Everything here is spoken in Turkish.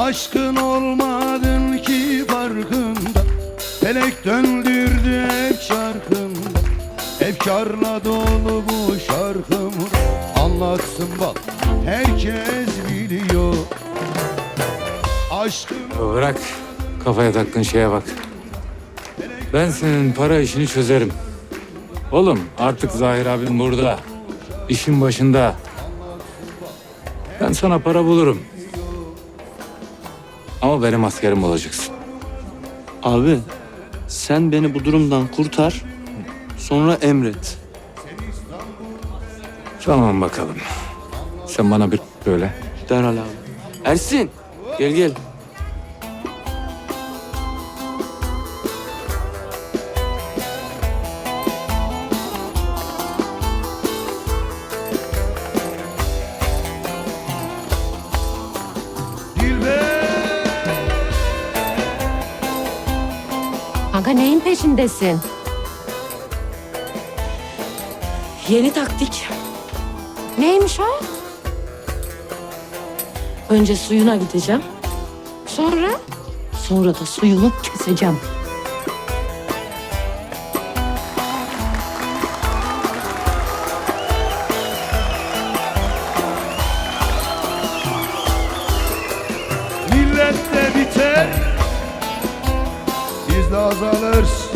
Aşkın olmadın ki farkında Felek döndürdü hep çarkında Efkarla dolu bu şarkım Anlatsın bak herkes biliyor Aşkın Bırak kafaya taktığın şeye bak. Ben senin para işini çözerim. Oğlum artık Zahir abim burada. İşin başında. Ben sana para bulurum. Ama benim askerim olacaksın. Abi sen beni bu durumdan kurtar. Sonra emret. Tamam bakalım. Sen bana bir böyle. Derhal abi. Ersin gel gel. Kanka neyin peşindesin? Yeni taktik. Neymiş o? Önce suyuna gideceğim. Sonra? Sonra da suyunu keseceğim. Millet de biter azalır.